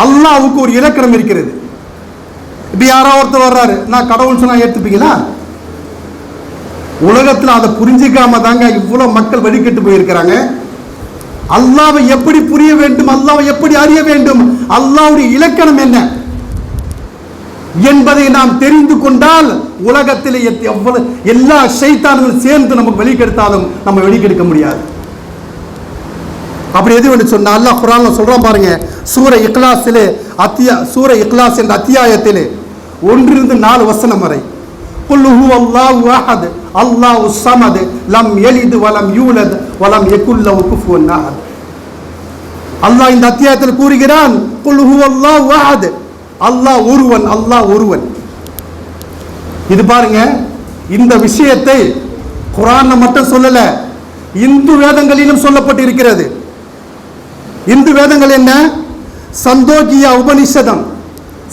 அல்லாவுக்கு ஒரு இலக்கணம் இருக்கிறது. இப்போ யாரோ ஒருத்தர் வர்றாரு நான் கடவுள் சொன்னா ஏற்றுப்பீங்களா உலகத்தில் அதை புரிஞ்சிக்காம தாங்க இவ்வளோ மக்கள் வழிகட்டு போயிருக்கிறாங்க. அல்லாவை எப்படி புரிய வேண்டும் அல்லாவை எப்படி அறிய வேண்டும் அல்லாவுடைய இலக்கணம் என்ன? என்பதை நாம் தெரிந்து கொண்டால் உலகத்தில் எவ்வளவு எல்லா சைத்தான்களும் சேர்ந்து நமக்கு வெளிக்கெடுத்தாலும் நம்ம வெளிக்கெடுக்க முடியாது. அப்படி எது என்று சொன்னால் அல்லாஹ் குரான்ல சொல்கிறோம் பாருங்க சூர இக்லாஸிலே அத்தியா சூர இக்லாஸ் என்ற அத்தியாயத்திலே ஒன்றிலிருந்து நாலு வசனம் வரை குல்லுஹு அல்லாஹ் அஹத் அல்லாஹ் ஸமத் லம் எலிது வலம் யூலத் வலம் எக்குல்ல லஹு அஹத். அல்லாஹ் இந்த அத்தியாயத்தில் கூறுகிறான் குல்லுஹு அல்லாஹ் அஹத் அல்லாஹ் ஒருவன் அல்லாஹ் ஒருவன். இது பாருங்க இந்த விஷயத்தை குரானை மட்டும் சொல்லலை இந்து வேதங்களிலும் சொல்லப்பட்டு இருக்கிறது இந்து வேதங்கள் என்ன? சந்தோகியா உபனிஷதம்.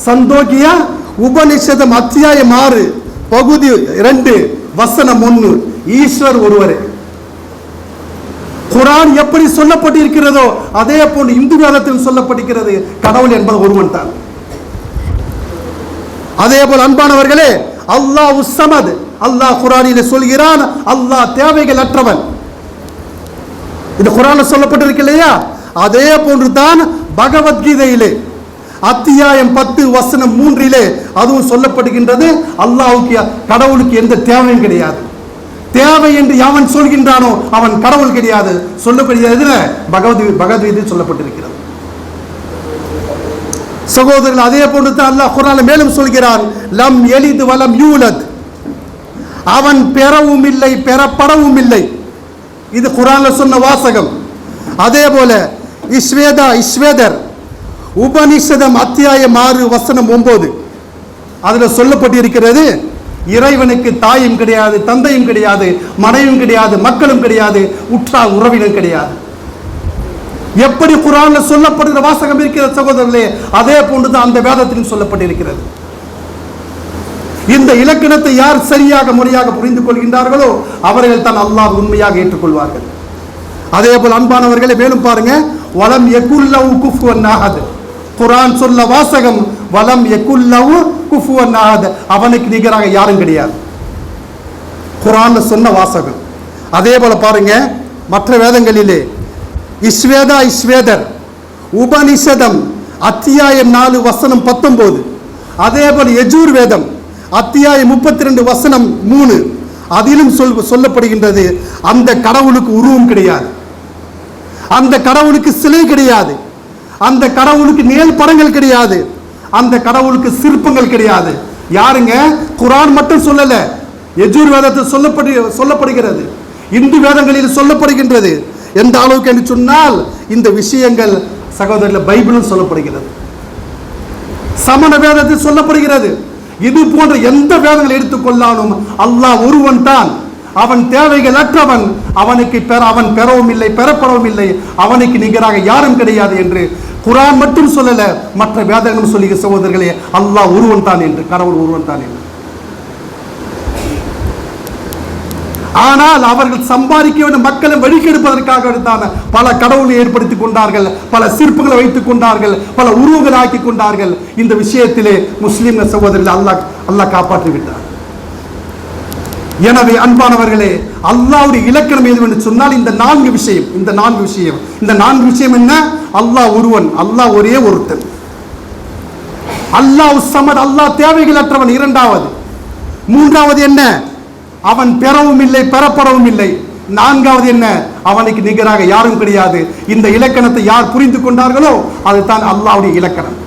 சந்தோகியா உபனிஷதம் அத்தியாயம் ஆறு பகுதி இரண்டு வசனம் ஒன்று. ஈஸ்வர் ஒருவர். குரான் எப்படி சொல்லப்பட்டிருக்கிறதோ அதே போன்று இந்து வேதத்தில் சொல்லப்பட்டிருக்கிறது. கடவுள் என்பது ஒருவன் தான். அதே போல் அன்பானவர்களே அல்லாஹ் உஸ்ஸமத் அல்லாஹ் குரானில் சொல்கிறான் அல்லாஹ் தேவைகள் அற்றவன். இது குரான்ல சொல்லப்பட்டிருக்கு இல்லையா? அதே போன்று தான் பகவத்கீதையிலே அத்தியாயம் பத்து வசனம் மூன்றிலே அதுவும் சொல்லப்படுகின்றது. அல்லாவுக்கு கடவுளுக்கு எந்த தேவையும் கிடையாது. தேவை என்று அவன் சொல்கின்றானோ அவன் கடவுள் கிடையாது. சொல்லப்படுகிறது பகவத் பகவத்கீதை சொல்லப்பட்டிருக்கிறது. சகோதரர்கள் அதே போன்று தான் அல்லாஹ் குரான் மேலும் சொல்கிறான் லம் எளிது வலம் யூலத். அவன் பெறவும் இல்லை பெறப்படவும் இல்லை. இது குரான்ல சொன்ன வாசகம். அதே போல இஸ்வேதா இஸ்வேதர். உபனிஷதம் அத்தியாயம் ஆறு வசனம் ஒன்பது அதில் சொல்லப்பட்டிருக்கிறது இறைவனுக்கு தாயும் கிடையாது தந்தையும் கிடையாது மனைவியும் கிடையாது மக்களும் கிடையாது உற்றா உறவினும் கிடையாது. எப்படி குரான்ல சொல்லப்படுகிற வாசகம் இருக்கிற சகோதரர்களே? அதே போன்றுதான் அந்த வேதத்திலும் சொல்லப்பட்டிருக்கிறது. இந்த இலக்கணத்தை யார் சரியாக முறையாக புரிந்து கொள்கின்றார்களோ அவர்கள் தான் அல்லாஹ் உண்மையாக ஏற்றுக்கொள்வார்கள். அதே போல் அன்பானவர்களை மேலும் பாருங்க வலம் எக்குல்லவு குஃபுவன் ஆகாது குரான் சொல்ல வாசகம் வலம் எக்குல்லவு குஃபுவன் ஆகாது அவனுக்கு நிகராக யாரும் கிடையாது. குரான் சொன்ன வாசகம். அதே போல பாருங்க மற்ற வேதங்களிலே இஸ்வேதா இஸ்வேதர் உபனிஷதம் அத்தியாயம் நாலு வசனம் பத்தொம்போது. அதே போல எஜூர் வேதம் அத்தியாயம் முப்பத்தி ரெண்டு வசனம் மூணு. அதிலும் சொல் சொல்லப்படுகின்றது அந்த கடவுளுக்கு உருவம் கிடையாது. அந்த கடவுளுக்கு சிலை கிடையாது. அந்த கடவுளுக்கு நேல் படங்கள் கிடையாது. அந்த கடவுளுக்கு சிற்பங்கள் கிடையாது. யாருங்க? குரான் மட்டும் சொல்லல. எஜூர் வேதத்தில் சொல்லப்படு சொல்லப்படுகிறது. இந்து வேதங்களில் சொல்லப்படுகின்றது. எந்த அளவுக்கு என்று சொன்னால் இந்த விஷயங்கள் சகோதரில் பைபிளும் சொல்லப்படுகிறது. சமண வேதத்தில் சொல்லப்படுகிறது. இது போன்ற எந்த வேதங்களை எடுத்துக்கொள்ளாலும் அல்லாஹ் ஒருவன் தான் அவன் தேவைகள் அற்றவன் அவனுக்கு பெற அவன் பெறவும் இல்லை பெறப்படவும் இல்லை. அவனுக்கு நிகராக யாரும் கிடையாது என்று குரான் மட்டும் சொல்லல மற்ற வேதங்களும் சொல்லுகிற சகோதரர்களே அல்லாஹ் ஒருவன் தான் என்று கடவுள் ஒருவன் தான் என்று. ஆனால் அவர்கள் சம்பாதிக்க வேண்டும் மக்களை வழிகெடுப்பதற்காக தான் பல கடவுளை ஏற்படுத்தி கொண்டார்கள் பல சிற்பங்களை வைத்துக் கொண்டார்கள் பல உருவங்களை ஆக்கி கொண்டார்கள். இந்த விஷயத்திலே முஸ்லீம் சகோதரர்கள் அல்லாஹ் அல்லாஹ் காப்பாற்றி விட்டார் எனவே அன்பானவர்களே அல்லாஹ்வுடைய இலக்கணம் எது என்று சொன்னால் இந்த நான்கு விஷயம் இந்த நான்கு விஷயம். இந்த நான்கு விஷயம் என்ன? அல்லாஹ் ஒருவன் அல்லாஹ் ஒரே ஒருத்தன். அல்லாஹ் சமத் அல்லாஹ் தேவைகளற்றவன் இரண்டாவது. மூன்றாவது என்ன? அவன் பெறவும் இல்லை பெறப்படவும் இல்லை. நான்காவது என்ன? அவனுக்கு நிகராக யாரும் கிடையாது. இந்த இலக்கணத்தை யார் புரிந்து கொண்டார்களோ அதுதான் அல்லாஹ்வுடைய இலக்கணம்.